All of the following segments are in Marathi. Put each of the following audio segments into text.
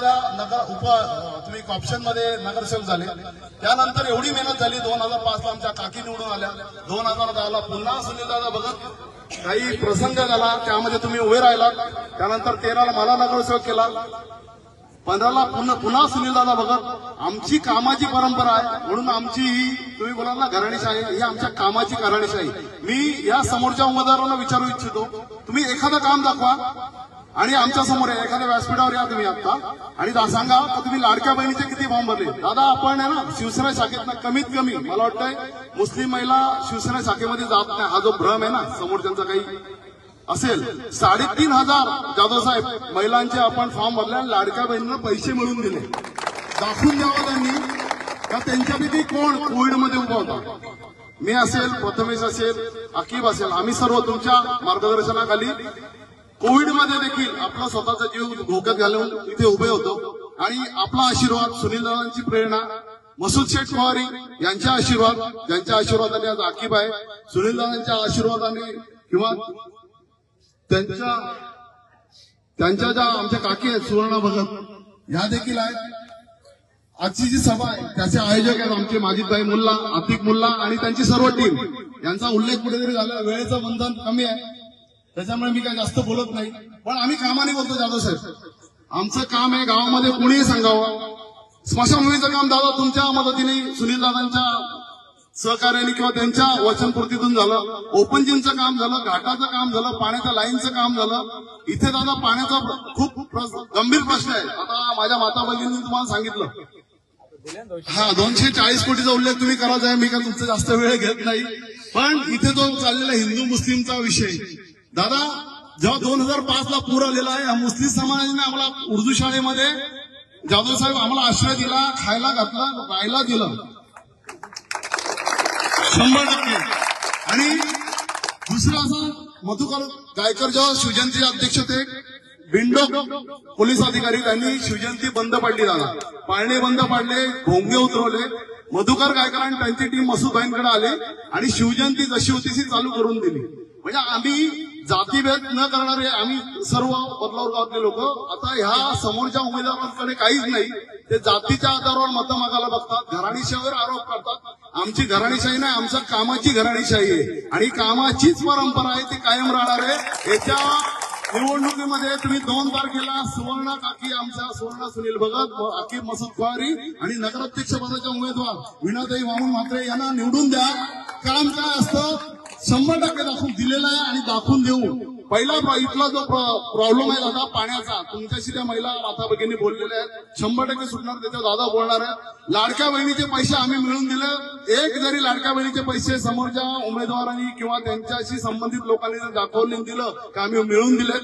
दादा नगर उप तुम्ही ऑप्शनमध्ये नगरसेवक झाले. त्यानंतर एवढी मेहनत झाली दोन हजार पाच ला आमच्या काकी निवडून आल्या. दोन हजार दहाला पुन्हा सुनील दादा बघत काही प्रसंग झाला त्यामध्ये तुम्ही उभे राहिला त्यानंतर तेराला मला नगरसेवक केला. पंधराला पुन्हा पुन्हा सुनीलदादा बघत आमची कामाची परंपरा आहे म्हणून आमची ही तुम्ही बोलाल ना घराणीशाही ही आमच्या कामाची घराणीशाही. मी या समोरच्या उमेदवारांना विचारू इच्छितो. तुम्ही एखादं काम दाखवा. आणि आमच्यासमोर आहे. एखाद्या व्यासपीठावर या तुम्ही आता आणि सांगा तर तुम्ही लाडक्या बहिणीचे किती फॉर्म भरले? दादा आपण आहे ना शिवसेना शाखेत कमीत कमी मला वाटतंय मुस्लिम महिला शिवसेना शाखेमध्ये जात नाही. हा जो भ्रम आहे ना समोर त्यांचा काही असेल. साडेतीन हजार जाधव साहेब महिलांचे आपण फॉर्म भरले आणि लाडक्या बहिणींना पैसे मिळवून दिले. दाखवून द्यावं त्यांनी. का त्यांच्यापैकी कोण? कोविडमध्ये उभा होता. मी असेल प्रथमेश असेल अकीब असेल. आम्ही सर्व तुमच्या मार्गदर्शनाखाली कोविडमध्ये देखील आपला स्वतःचा जीव धोक्यात घालून इथे उभे होतो. आणि आपला आशीर्वाद सुनील दादांची प्रेरणा मसूद शेठ पवारी यांच्या आशीर्वाद ज्यांच्या आशीर्वादाने आज आकीब आहे. सुनील दादांच्या आशीर्वादाने किंवा त्यांच्या त्यांच्या ज्या आमच्या काकी आहेत सुवर्णा भगत ह्या देखील आहेत. आजची जी सभा आहे त्याचे आयोजक आहेत आमचे माजिदभाई मुल्ला आतिक मुल्ला आणि त्यांची सर्व टीम. यांचा उल्लेख कुठेतरी झाला वेळेचं बंधन कमी आहे. त्याच्यामुळे मी काय जास्त बोलत नाही. पण आम्ही कामाने बोलतो जाधव साहेब. आमचं काम आहे गावामध्ये कोणीही सांगावं. स्मशानभूमीचं काम दादा तुमच्या मदतीने सुनील दादांच्या सहकार्याने किंवा त्यांच्या वचनपूर्तीतून झालं. ओपन जिमचं काम झालं घाटाचं काम झालं पाण्याच्या लाईनचं काम झालं. इथे दादा पाण्याचा खूप गंभीर प्रश्न आहे. आता माझ्या माता भगिनींनी तुम्हाला सांगितलं. हा दोनशे चाळीस कोटीचा उल्लेख तुम्ही करायचा आहे मी काय तुमचा जास्त वेळ घेत नाही. पण इथे जो चाललेला हिंदू मुस्लिमचा विषय दादा जेव्हा दोन हजार पाच ला पूर आलेला आहे या मुस्लिम समाजाने आम्हाला उर्दू शाळेमध्ये जाधव साहेब आम्हाला आश्रय दिला खायला घातला राहायला दिलं. शंभर टक्के. आणि दुसरं असं मधुकर गायकर जेव्हा शिवजयंतीचे अध्यक्ष होते बिंडो पोलीस अधिकारी त्यांनी शिवजयंती बंद पाडली दादा. पाळणे बंद पाडले भोंगे उतरवले. मधुकर गायकर आणि त्यांची टीम मसूदभाईंकडे आले आणि शिवजयंती जशी होती ती चालू करून दिली. म्हणजे आम्ही जातीभेद न करणारे आम्ही सर्व बदलावर गावातले लोक. आता ह्या समोरच्या उमेदवारांकडे काहीच नाही. ते जातीच्या आधारावर मतं मागायला बघतात घराणीशाहीवर आरोप करतात. आमची घराणीशाही नाही आमचं कामाची घराणीशाही आहे. आणि कामाचीच परंपरा आहे ती कायम राहणार आहे. याच्या निवडणुकीमध्ये तुम्ही दोन तारखेला सुवर्ण काकी आमच्या सुवर्ण सुनील भगत अकीब मसूद खुआरी आणि नगराध्यक्ष पदाच्या उमेदवार विनाताई वामन म्हात्रे यांना निवडून द्या. काम काय असतं? शंभर टक्के दाखवून दिलेलं आहे आणि दाखवून देऊ. पहिला इथला जो प्रॉब्लेम आहे दादा पाण्याचा. तुमच्याशी त्या महिला माता भगिनी बोललेल्या आहेत. शंभर टक्के सुटणार त्याच्यावर दादा बोलणार आहेत. लाडक्या बहिणीचे पैसे आम्ही मिळवून दिले. एक जरी लाडका बहिणीचे पैसे समोरच्या उमेदवारांनी किंवा त्यांच्याशी संबंधित लोकांनी जर दाखवून दिलं का आम्ही मिळवून दिले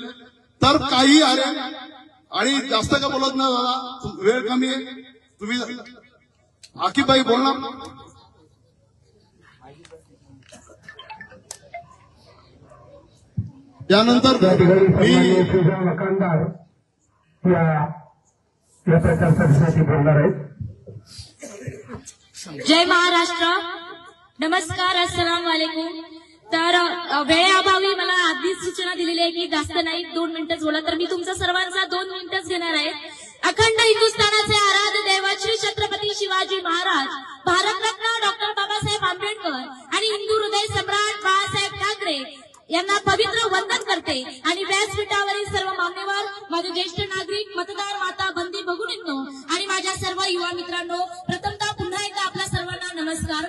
तर काही अरे आणि जास्त का बोलत ना दादा? वेळ कमी आहे. तुम्ही आकीबाई बोलणार त्यानंतर या मी या प्रचार प्रचारसभेसाठी बोलणार आहेत जय महाराष्ट्र. नमस्कार अस्सलाम वालेकुम तर वेळेअभावी मला आधीच सूचना दिलेली आहे की जास्त नाही दोन मिनिटं बोला तर मी तुमचा सर्वांचा दोन मिनिटच घेणार आहे. अखंड हिंदुस्थानाचे आराध्य दैवत श्री छत्रपती शिवाजी महाराज भारतरत्न डॉक्टर बाबासाहेब आंबेडकर आणि हिंदू हृदय सम्राट बाळासाहेब ठाकरे यांना पवित्र वंदन करते. आणि व्यासपीठावरील सर्व मान्यवर माझे ज्येष्ठ नागरिक मतदार माता बंदी भगिनींनो आणि माझ्या सर्व युवा मित्रांनो प्रथमतः नमस्कार.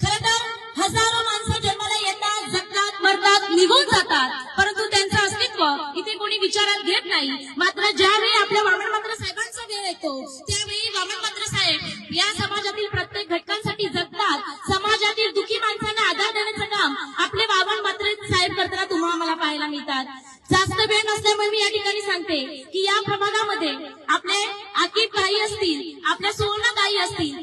खर तर हजारो माणसं जन्माला येतात जगतात मरतात निघून जातात. परंतु त्यांचं अस्तित्व इथे कोणी विचारात घेत नाही. मात्र ज्यावेळी आपल्या वामन मात्र साहेबांचा वेळ येतो त्यावेळी वामन मात्र साहेब या समाजातील प्रत्येक घटकांसाठी जगतात. समाजातील दुखी माणसांना आधार देण्याचं काम आपले वामन मात्र साहेब करताना तुम्हाला मला पाहायला मिळतात. जास्त वेळ नसल्यामुळे मी या ठिकाणी सांगते की या प्रभागामध्ये आपले आकिब काही असतील आपल्या सुवर्ण असतील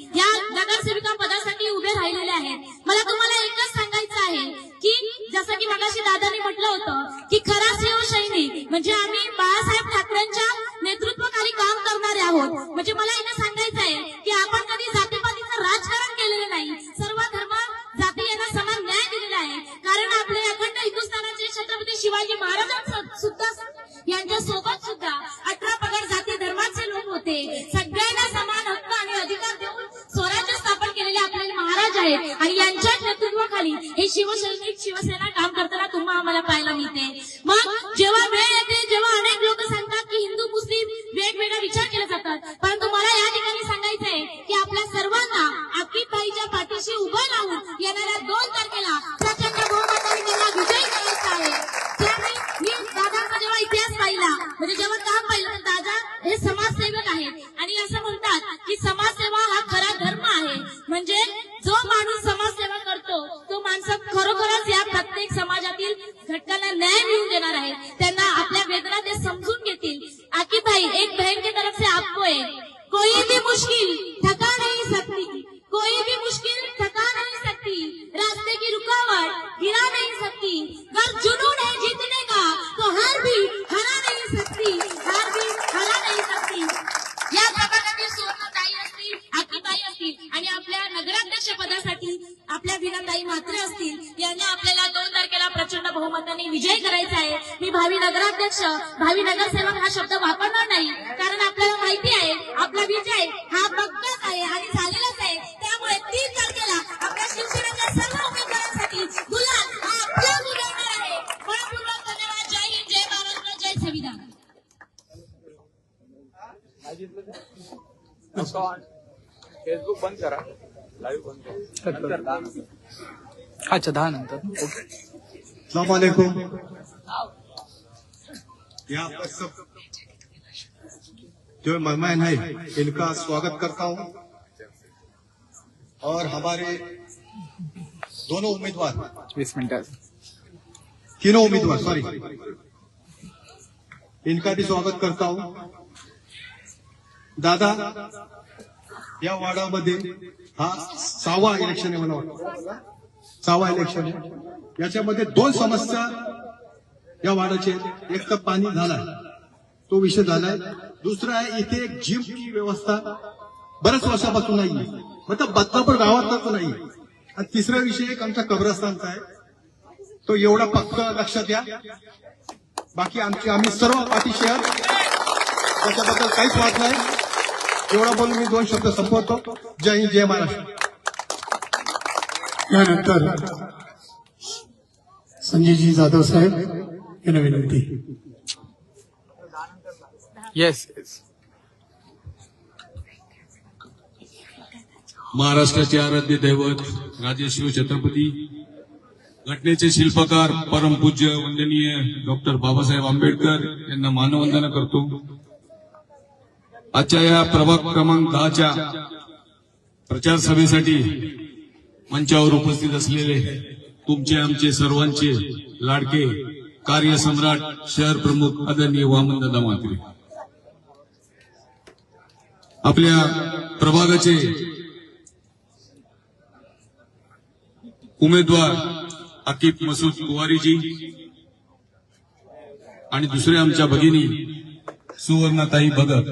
म्हणजे आम्ही बाळासाहेब ठाकरेंच्या नेतृत्वाखाली काम करणारे आहोत. म्हणजे मला इथं सांगायचं आहे की आपण कधी जातीपातीचं राजकारण केलेलं नाही. सर्व धर्म जाती यांना समान न्याय दिलेला आहे. कारण आपले अखंड हिंदुस्थानाचे छत्रपती शिवाजी महाराज सुद्धा यांच्या सोबत सुद्धा अठरा पगार जाती धर्माचे लोक होते. सगळ्यांना समान हक्क आणि अधिकार देऊन स्वराज्य स्थापन केलेले आपले महाराज आहेत. आणि यांच्या नेतृत्वाखाली हे शिवसैनिक शिवसेना काम करताना तुम्हाला आम्हाला पाहायला मिळते. म्हणतात की समाजसेवा प्रचंड बहुमताने विजय करायचा आहे. मी भावी नगराध्यक्ष भावी नगरसेवक हा शब्द वापरणार नाही. कारण आपल्याला माहिती आहे आपला विजय हा पक्काच आहे आणि झालेलाच आहे. त्यामुळे तीन तारखेला आपल्या शिवसेनेच्या सर्व उमेदवारांसाठी गुलाल हा आपला उडवणार आहे. मनपूर्वक धन्यवाद. जय हिंद जय महाराष्ट्र जय संविधान. फेसबुक बंद करा. लाईव्ह बंद करा. अच्छा दहा नंतर. ओके सलामकुम यहाँ पर सब जो मेहमान है इनका स्वागत करता हूँ। और हमारे दोनों उम्मीदवार। तीनों उम्मीदवार सॉरी इनका भी स्वागत करता हूँ। दादा या वार्डामध्ये हा सहावा इलेक्शन आहे मला वाटतं सहावा इलेक्शन याच्यामध्ये दोन समस्या या वार्डाचे. एक तर पाणी झालाय. तो विषय झालाय. दुसरा आहे इथे एक जिमची व्यवस्था बऱ्याच वर्षापासून नाहीये. मतलब बदलापूर गावातच नाही आणि तिसरा विषय एक आमच्या कब्रस्तानचा आहे. तो एवढा पक्क लक्षात घ्या. बाकी आमची आम्ही सर्व पाठीशी आहोत त्याच्याबद्दल काहीच वाद नाही. एवढा बोलून मी दोन शब्द संपवतो. जय हिंद जय महाराष्ट्र. यानंतर संजयजी जाधव साहेब यांना विनंती. येस येस महाराष्ट्राचे आराध्य दैवत राजेशिव छत्रपती घटनेचे शिल्पकार परमपूज्य वंदनीय डॉक्टर बाबासाहेब आंबेडकर यांना मानवंदना करतो. आजच्या या प्रभाग क्रमांक दहाच्या प्रचार सभेसाठी मंचावर उपस्थित असलेले तुमचे आमचे सर्वांचे लाडके कार्यसम्राट शहर प्रमुख आदरणीय वामनदादा मात्रे आपल्या प्रभागाचे उमेदवार अकीब मसूद कुवारीजी आणि दुसरे आमच्या भगिनी सुवर्णाताई भगत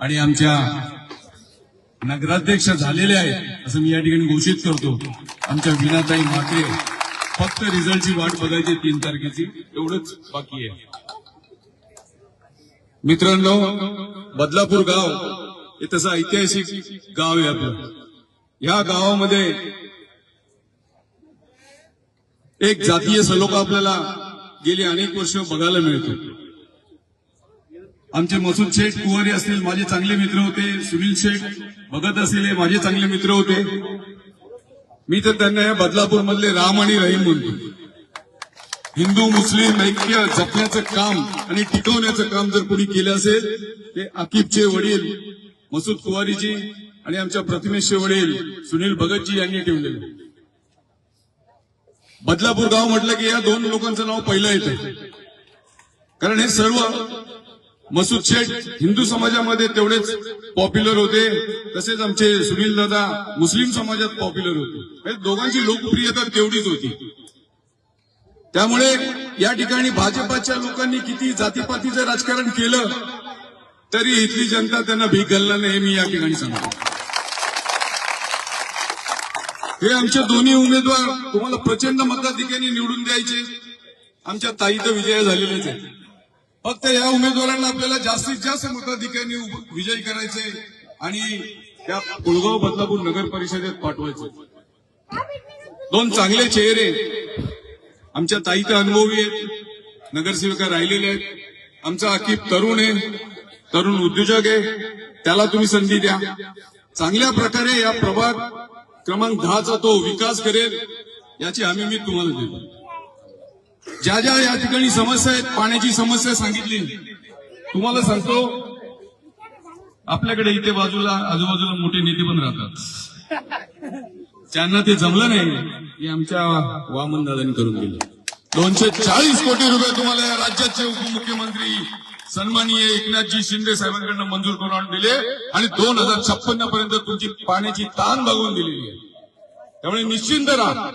आणि आमच्या नगराध्यक्ष झालेले आहेत असं मी या ठिकाणी घोषित करतो. आमच्या विनाताई मात्रे फक्त रिझल्टची वाट बघायची तीन तारखेची एवढंच बाकी आहे. मित्रांनो बदलापूर गाव हे तसं ऐतिहासिक गाव आहे आपलं. या गावामध्ये एक जातीय सलोखा आपल्याला गेली अनेक वर्ष बघायला मिळतो. आमचे मसूद शेख कुवारी असतील माझे चांगले मित्र होते सुनील शेख भगत असतील हे माझे चांगले मित्र होते. मी तर त्यांना या बदलापूर मधले राम आणि रहीम म्हणतो. हिंदू मुस्लिम ऐक्य जपण्याचं काम आणि टिकवण्याचं काम जर कोणी केलं असेल ते आकिबचे वडील मसूद कुवारीजी आणि आमच्या प्रतिमेशचे वडील सुनील भगतजी यांनी ठेवलेले. बदलापूर गाव म्हटलं की या दोन लोकांचं नाव पहिलं येतं. कारण हे सर्व मसूद शेख हिंदू समाजामध्ये तेवढेच पॉप्युलर होते. तसेच आमचे सुनील दादा मुस्लिम समाजात पॉप्युलर होते. म्हणजे दोघांची लोकप्रियता तेवढीच होती. त्यामुळे या ठिकाणी भाजपाच्या लोकांनी किती जातीपातीचं राजकारण केलं तरी इथली जनता त्यांना भीक घालणार नाही हे मी या ठिकाणी सांगतो. हे आमचे दोन्ही उमेदवार तुम्हाला प्रचंड मताधिक्याने निवडून द्यायचे. आमच्या ताई तर विजय झालेलेच आहेत फक्त या उमेदवारांना आपल्याला जास्तीत जास्त मताधिकाऱ्यांनी विजयी करायचे आणि त्या पुळगाव बदलापूर नगर परिषदेत पाठवायचे दोन चांगले चेहरे आमच्या ताई तर अनुभवी आहेत नगरसेविका राहिलेले आहेत. आमचा अकीब तरुण आहे तरुण उद्योजक आहे त्याला तुम्ही संधी द्या. चांगल्या प्रकारे या प्रभाग क्रमांक दहाचा तो विकास करेल याची हमी मी तुम्हाला देतो. ज्या ज्या या ठिकाणी समस्या आहेत पाण्याची समस्या सांगितली. तुम्हाला सांगतो आपल्याकडे इथे बाजूला आजूबाजूला मोठे नेते पण राहतात. त्यांना ते जमलं नाही हे आमच्या वामन दादांनी करून गेलं दोनशे चाळीस कोटी रुपये तुम्हाला या राज्याचे उपमुख्यमंत्री सन्माननीय एकनाथजी शिंदे साहेबांकडनं मंजूर करून दिले आणि दोन हजार छप्पन्न पर्यंत तुमची पाण्याची ताण भागवून दिलेली आहे. त्यामुळे निश्चिंत राहा.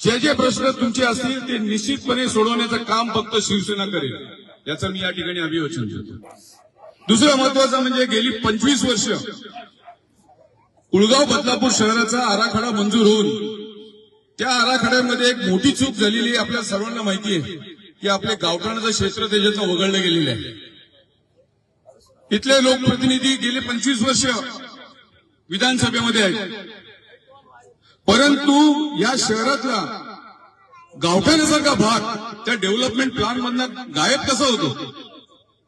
जे जे प्रश्न तुमचे असतील ते निश्चितपणे सोडवण्याचं काम फक्त शिवसेना करेल. याचं मी या ठिकाणी अभिवचन देतो. दुसरं महत्वाचं म्हणजे गेली पंचवीस वर्ष कुळगाव बदलापूर शहराचा आराखडा मंजूर होऊन त्या आराखड्यामध्ये एक मोठी चूक झालेली आपल्या सर्वांना माहिती आहे की आपले गावठाणाचं क्षेत्र त्याच्यातनं वगळलं गेलेलं आहे. इथले लोकप्रतिनिधी गेले पंचवीस वर्ष विधानसभेमध्ये आहेत. परंतु या शहरातला गावठाण्यासारखा भाग त्या डेव्हलपमेंट प्लॅन मधनं गायब कसा होतो?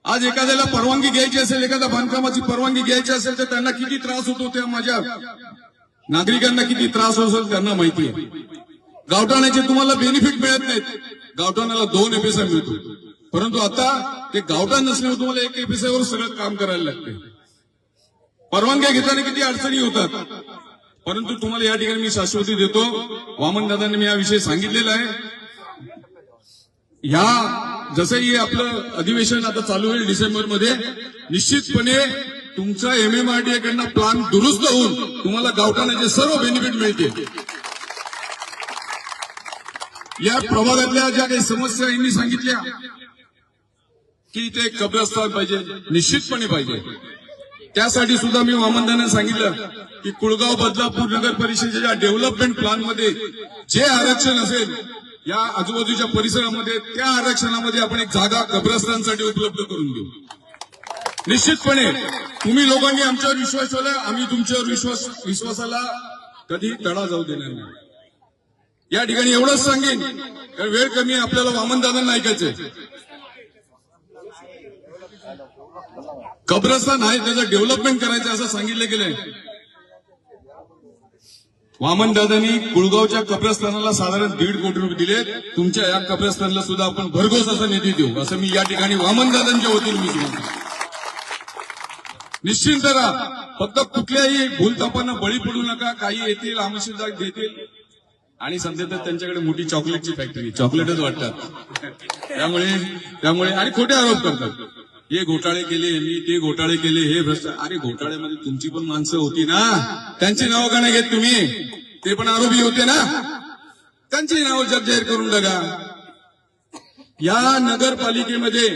आज एखाद्याला परवानगी घ्यायची असेल एखाद्या बांधकामाची परवानगी घ्यायची असेल तर त्यांना किती त्रास होतो? त्या माझ्या नागरिकांना किती त्रास होत असेल त्यांना माहिती आहे. गावठाण्याचे तुम्हाला बेनिफिट मिळत नाहीत. गावठाणाला दोन एफएसआय मिळतो. परंतु आता ते गावठाण नसल्यामुळे तुम्हाला एक एफएसआय वर सगळं काम करायला लागते परवानग्या घेताना किती अडचणी होतात? परंतु तुम्हाला या ठिकाणी मी शाश्वती देतो. वामन दादांनी मी याविषयी सांगितलेलं आहे. ह्या जसंही आपलं अधिवेशन आता चालू होईल डिसेंबरमध्ये निश्चितपणे तुमचा एमएमआरडीए कडनं प्लान दुरुस्त होऊन तुम्हाला गावठाणाचे सर्व बेनिफिट मिळतील. या प्रभागातल्या ज्या काही समस्या यांनी सांगितल्या की इथे एक कब्रस्तान पाहिजे निश्चितपणे पाहिजे. त्यासाठी सुद्धा मी वामनदाने सांगितलं की कुळगाव बदलापूर नगर परिषदेच्या डेव्हलपमेंट प्लॅनमध्ये जे आरक्षण असेल या आजूबाजूच्या परिसरामध्ये त्या आरक्षणामध्ये आपण एक जागा कब्रस्तांसाठी उपलब्ध करून देऊ. निश्चितपणे तुम्ही लोकांनी आमच्यावर विश्वास ठेवला आम्ही तुमच्यावर विश्वास विश्वासाला कधी तडा जाऊ देणार नाही. या ठिकाणी एवढंच सांगेन कारण वेळ कमी आपल्याला वामनदादांना ऐकायचंय. कब्रस्तान आहे त्याचं डेव्हलपमेंट करायचं असं सांगितलं गेलंय. वामन दादांनी कुळगावच्या कब्रस्तानाला साधारण दीड कोटी रुपये दिले. तुमच्या या कब्रस्तानला सुद्धा आपण भरघोस असा निधी देऊ. असं मी या ठिकाणी वामन दादांच्या वतीने मी सांगतो. निश्चिंत राहा. फक्त कुठल्याही भूलतापांना बळी पडू नका. काही येतील आमशीदार देतील आणि सध्या तर त्यांच्याकडे मोठी चॉकलेटची फॅक्टरी चॉकलेटच वाटतात. त्यामुळे त्यामुळे आणि खोटे आरोप करतात. हे घोटाळे केले मी ते घोटाळे केले हे भ्रष्टाचार अरे घोटाळ्यामध्ये तुमची पण माणसं होती ना? त्यांची नावं का नाही घेत तुम्ही? ते पण आरोपी होते ना? त्यांची नावं जग जाहीर करून बघा. या नगरपालिकेमध्ये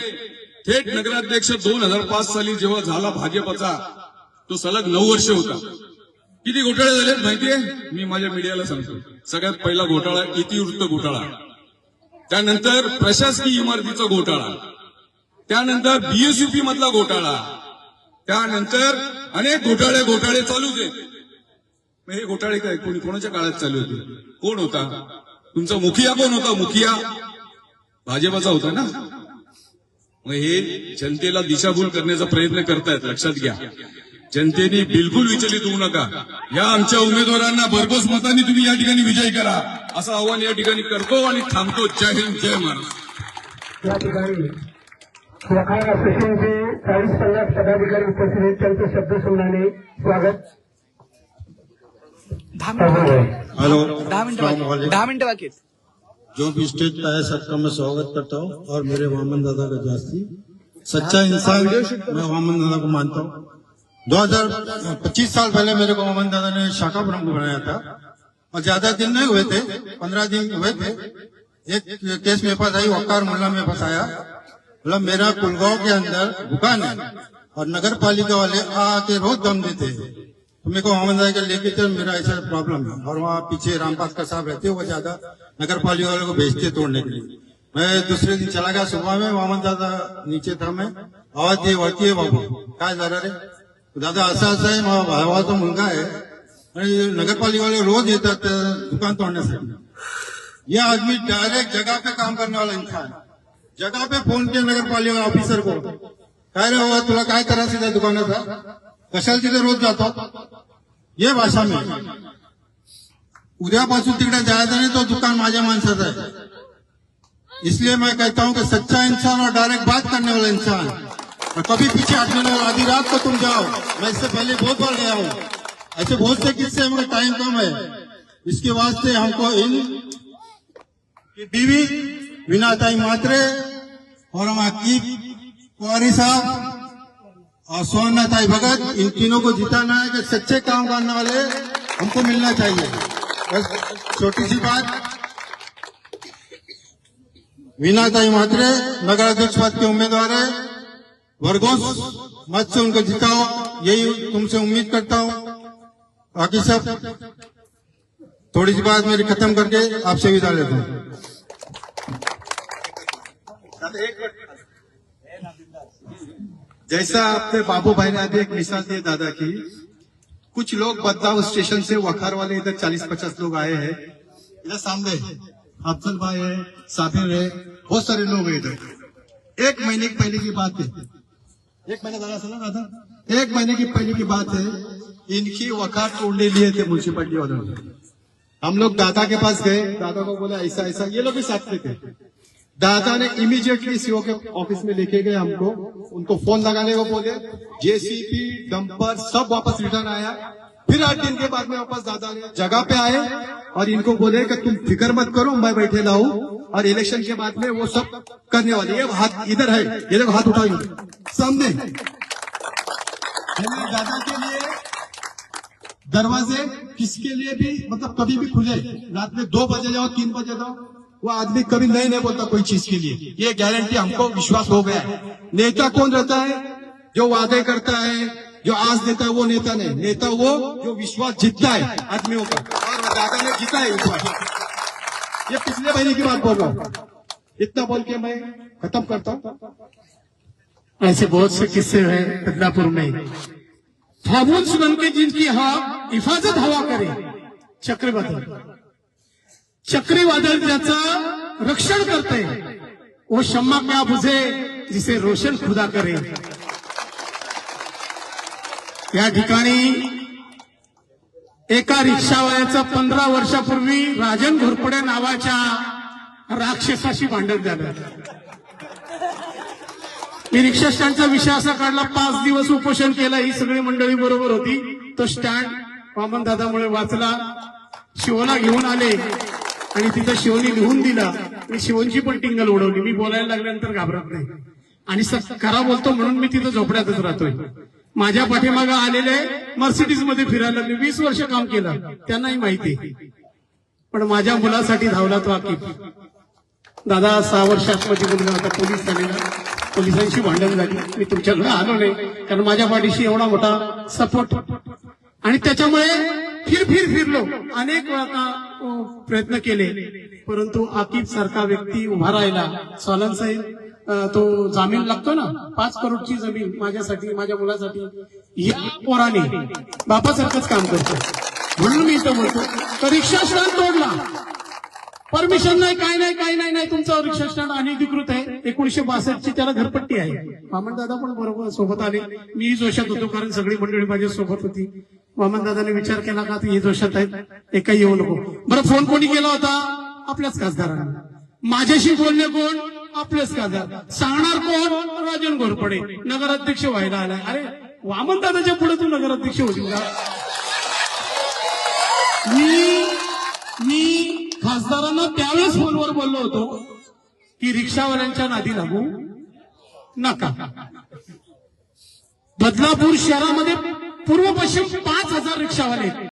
थेट नगराध्यक्ष दोन हजार पाच साली जेव्हा झाला भाजपचा तो सलग नऊ वर्ष होता. किती घोटाळे झालेत माहितीये? मी माझ्या मीडियाला सांगतो. सगळ्यात पहिला घोटाळा इतिवृत्त घोटाळा. त्यानंतर प्रशासकीय इमारतीचा घोटाळा. त्यानंतर बीएसयूपी मधला घोटाळा. त्यानंतर अनेक घोटाळे घोटाळे चालूच आहेत. मग हे घोटाळे काय? कोणी कोणाच्या काळात चालू होते? कोण होता? तुमचा मुखिया कोण होता? मुखिया भाजपाचा होता ना? मग हे जनतेला दिशाभूल करण्याचा प्रयत्न करतायत. लक्षात घ्या. जनतेने बिलकुल विचलित होऊ नका. या आमच्या उमेदवारांना भरघोस मतांनी तुम्ही या ठिकाणी विजय करा. असं आव्हान या ठिकाणी करतो आणि थांबतो. जय हिंद जय महाराष्ट्र. चाळीस पदाधिकारी उपस्थित शब्द सुनाने स्वागत। हेलो। दहा मिनिटं बाकी। जो भी स्टेज पे आया सबका मैं स्वागत करता हूँ। और मेरे वामन दादा का जास्ती। सच्चा इंसान मैं वामन दादा को मानता हूँ। 2025 साल पहले मेरे को वामन दादा ने शाखा प्रमुख बनाया था। और ज़्यादा दिन नहीं हुए थे पंद्रह दिन हुए थे। एक केस मेरे पास आई वकार मुल्ला में पास आया। बोला, मेरा कुलगांव के अंदर दुकान है और नगर पालिका वाले आके बहुत दम देते हैं। तो मेरे को दादा के लेके चल, मेरा ऐसा प्रॉब्लम है। और वहाँ पीछे रामपास का साहब रहते हैं, वो ज़्यादा नगर पालिका वाले को भेजते हैं तोड़ने के लिए। मैं दूसरे दिन चला गया सुबह में वामन दादा नीचे था मैं। आवाज़ दे वळती आहे बाबू, काय झालं रे दादा असं असं आहे माझा भावाचा मुलगा आहे आणि नगरपालिकावाले रोज त्या दुकान तोडण्यासाठी ये आदमी डायरेक्ट जगह पे काम करने वाला इंसान जगह पे फ़ोन किया नगर पालिका ऑफिसर को। काय रे बाबा तुला काय करायचं त्या दुकानाचा कशाला तिथे रोज जातो? ये भाषा में। उद्यापासून तिकडे जायचं नाही तो दुकान माझ्या माणसाचा आहे। इसलिए मैं कहता हूँ कि सच्चा इंसान और डायरेक्ट बात करने वाला इंसान। और कभी पीछे हटने वाला आधी रात को तुम जाओ। मैं इससे पहले बहुत बार गया हूँ। ऐसे बहुत से किस्से हैं, मगर टाइम कम है। इसके वास्ते हमको इन बीवी विनाताई मात्रे और अकीब कुआरी साहब और सोनाताई भगत, इन तीनों को जिताना है कि सच्चे काम करने वाले हमको मिलना चाहिए। बस छोटी सी बात। वीनाताई नगर अध्यक्ष पद के उम्मीदवार है। वर्गोस मत से उनको जिताओ, यही तुमसे उम्मीद करता हूँ। बाकी सब, थोड़ी सी बात मेरी खत्म करके आपसे विदा लेता हूँ। जैसा आपने बाबू भाई ने अभी एक मिसाल दी दादा की, कुछ लोग बदलाव स्टेशन से वखार वाले इधर चालीस पचास लोग आए हैं। इधर सामने अफजल भाई है, साबिर है, बहुत सारे लोग हैं इधर। एक महीने की पहले की बात है। एक महीने दादा सुना दादा। एक महीने की पहले की बात है, इनकी वखार तोड़ने लिए थे म्यूनसिपलिटी वालों ने। हम लोग दादा के पास गए, दादा को बोला, ऐसा ऐसा। ये लोग भी साथ में थे। दादा ने इमीडिएटली सीओ के ऑफ़िस में लेके गए हमको। उनको फ़ोन लगाने को बोले जेसीपी डंपर सब वापस रिटर्न आया। फिर आठ दिन के बाद में वापस दादा ने जगह पे आए और इनको बोले कि तुम फ़िक्र मत करो, मैं बैठे लाऊ और इलेक्शन के बाद में वो सब करने वाले। ये हाथ इधर है, ये देखो, हाथ उठाओ सामने। दादा के लिए दरवाजे किसके लिए भी मतलब कभी भी खुले। रात में दो बजे जाओ, तीन बजे जाओ। वो आदमी कभी नहीं नहीं बोलता कोई चीज़ के लिए। ये गारंटी हमको विश्वास हो गया। नेता कौन रहता है? जो वादे करता है, जो आज देता है, वो नेता नहीं। नेता वो जो विश्वास जीतता है आदमियों का और दादा ने जीता है ये पिछले महीने की बात बोल रहा हूँ। इतना बोल के मैं खत्म करता हूँ। ऐसे बहुत से किस्से हैं बदलापुर में। फाबूस बन के जिनकी हवा हिफाजत हवा करे चक्रवादळ चक्रीवादळ ज्याचं रक्षण करते वो शम्मा क्या बुझे जिसे रोशन खुदा करे. या ठिकाणी एका रिक्षावाल्याचं पंधरा वर्षापूर्वी राजन घोरपडे नावाच्या राक्षसाशी भांडण झालं. मी रिक्षा स्टँडचा विषय असा काढला पाच दिवस उपोषण केलं ही सगळी मंडळी बरोबर होती. तो स्टँड वामन दादामुळे वाचला. शिवला घेऊन आले. आणि तिथं शिवनी लिहून दिला. आणि शिवनची पण टिंगल उडवली. मी बोलायला लागल्यानंतर घाबरत नाही. आणि खरा बोलतो म्हणून मी तिथं झोपड्यातच राहतोय. माझ्या पाठीमागं आलेले मर्सिडीजमध्ये फिरायला लागले वीस वर्ष काम केलं. त्यांनाही माहिती पण माझ्या मुलासाठी धावला तो आकिब दादा सहा वर्षांमध्ये मुलगा होता. पोलीस झालेला. पोलिसांशी भांडण झाली. मी तुमच्याकडे आलो नाही. कारण माझ्या पाठीशी एवढा मोठा सपोर्ट आणि त्याच्यामुळे फिर फिर फिरलो. अनेक वेळा प्रयत्न केले. परंतु आकिब सारखा व्यक्ती उभा राहिला. सोलन साहेब तो जामीन लागतो ना? पाच करोडची जमीन माझ्यासाठी माझ्या मुलासाठी. या पोराने बापासारखंच काम करतो. म्हणून मी इथं बोलतो तर रिक्षा स्टँड तोडला. परमिशन नाही काय नाही काय नाही नाही. तुमचा रिक्षा स्टँड अनधिकृत आहे. एकोणीशे बासष्टची त्याला घरपट्टी आहे. वामन दादा पण बरोबर सोबत आले. मी जोशात होतो कारण सगळी मंडळी माझ्या सोबत होती. वामनदादाने विचार केला का ही हे आहेत आहेत काही येऊ नको. बरं फोन कोणी केला होता? आपल्याच खासदारांना. माझ्याशी बोलणे कोण? आपलेच खासदार. सांगणार कोण? राजन घोरपडे. नगराध्यक्ष व्हायला आलाय. अरे वामनदादाच्या पुढे तू नगराध्यक्ष होशील का? मी मी खासदारांना त्यावेळेस फोनवर बोललो होतो की रिक्षावाल्यांच्या नादी लागू नका. बदलापूर शहरामध्ये पूर्व पश्चिम पाच हजार रिक्षावाले आहेत.